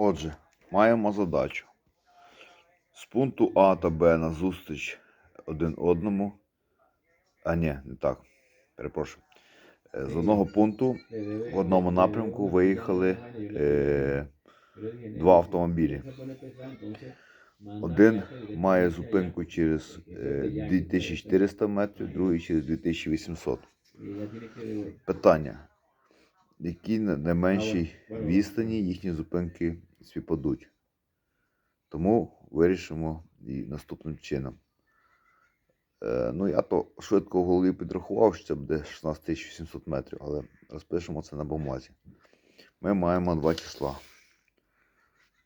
Отже, маємо задачу. З пункту А та Б на зустріч один одному. А ні, не так. Перепрошую. Е, З одного пункту в одному напрямку виїхали е, два автомобілі. Один має зупинку через е, 2400 метрів, другий через 2800. Питання. Які на найменшій відстані їхні зупинки співпадуть? Тому вирішимо і наступним чином. Е, ну, я то швидко в голові підрахував, що це буде 16 800 метрів, але розпишемо це на бумазі. Ми маємо два числа.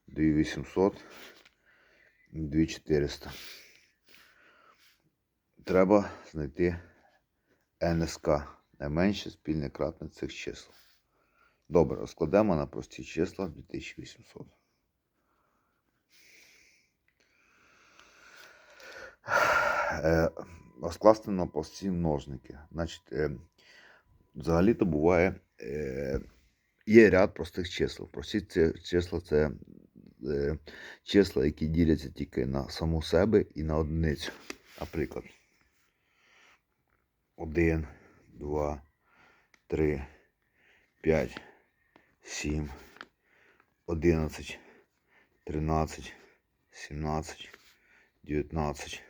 2800 і 2400. Треба знайти НСК, найменше спільне кратне цих чисел. Добре, розкладемо на прості числа 2800. Е, розкласти на прості множники. Значить, е, взагалі-то буває, е, є ряд простих чисел. Прості числа це числа, які діляться тільки на саму себе і на одиницю. Наприклад, 1, 2, 3, 5, 7, 11, 13, 17, 19,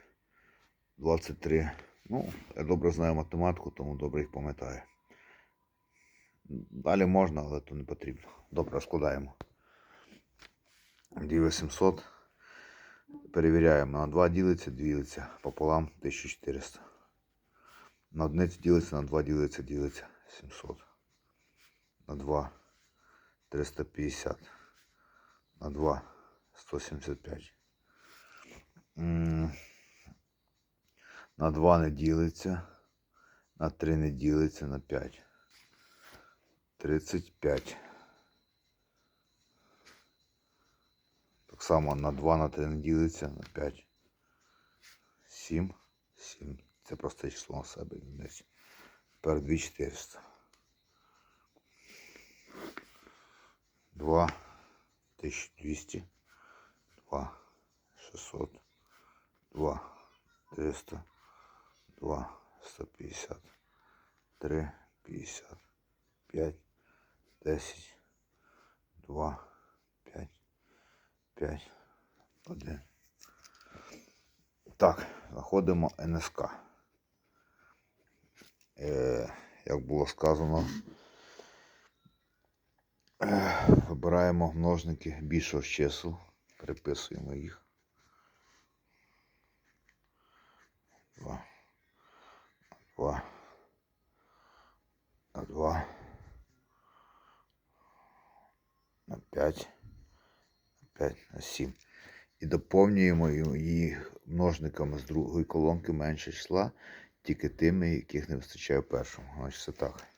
23. Ну, я добре знаю математику, тому добре їх пам'ятаю. Далі можна, але то не потрібно. Добре, складаємо. 2800. Перевіряємо. На 2 ділиться, ділиться. Пополам 1400. На одиницю ділиться, на 2 ділиться, ділиться 700. На 2 350. На 2 175. М, На 2 не ділиться. На 3 не ділиться, на 5. 35. Так само на 2 на 3 не ділиться, на 5. 7. 7. Це просте число на себе. Тепер 2400. 2 1200. 2 600. 2 300. 2 150. 3 50. 5 10. 2 5 5 1. Так, знаходимо НСК. Е, як було сказано, е, вибираємо множники більшого з чисел, переписуємо їх. 2, 2, на 2, на 5, на 5, на 7. І доповнюємо її множниками з другої колонки менше числа, тільки тими, яких не вистачає в першому. Значить, це так.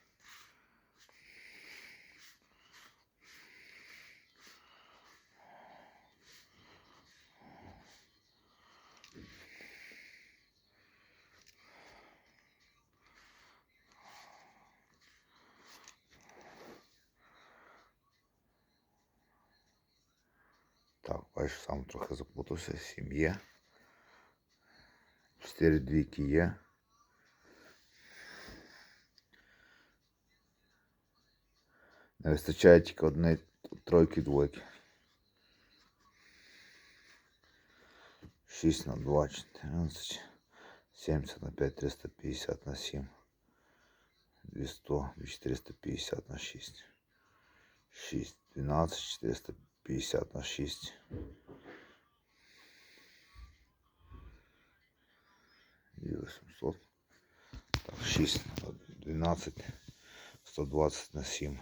бачиш, сам трохи заплутався. 7 є. 4 двійки є. Не вистачає тільки одної тройки двойки. 6 на 2, 14, 70 на 5, 350 на 7, 200, 450 на 6, 6, 12, 450 на 6. І 800. Так, 6 на 12, 120 на 7.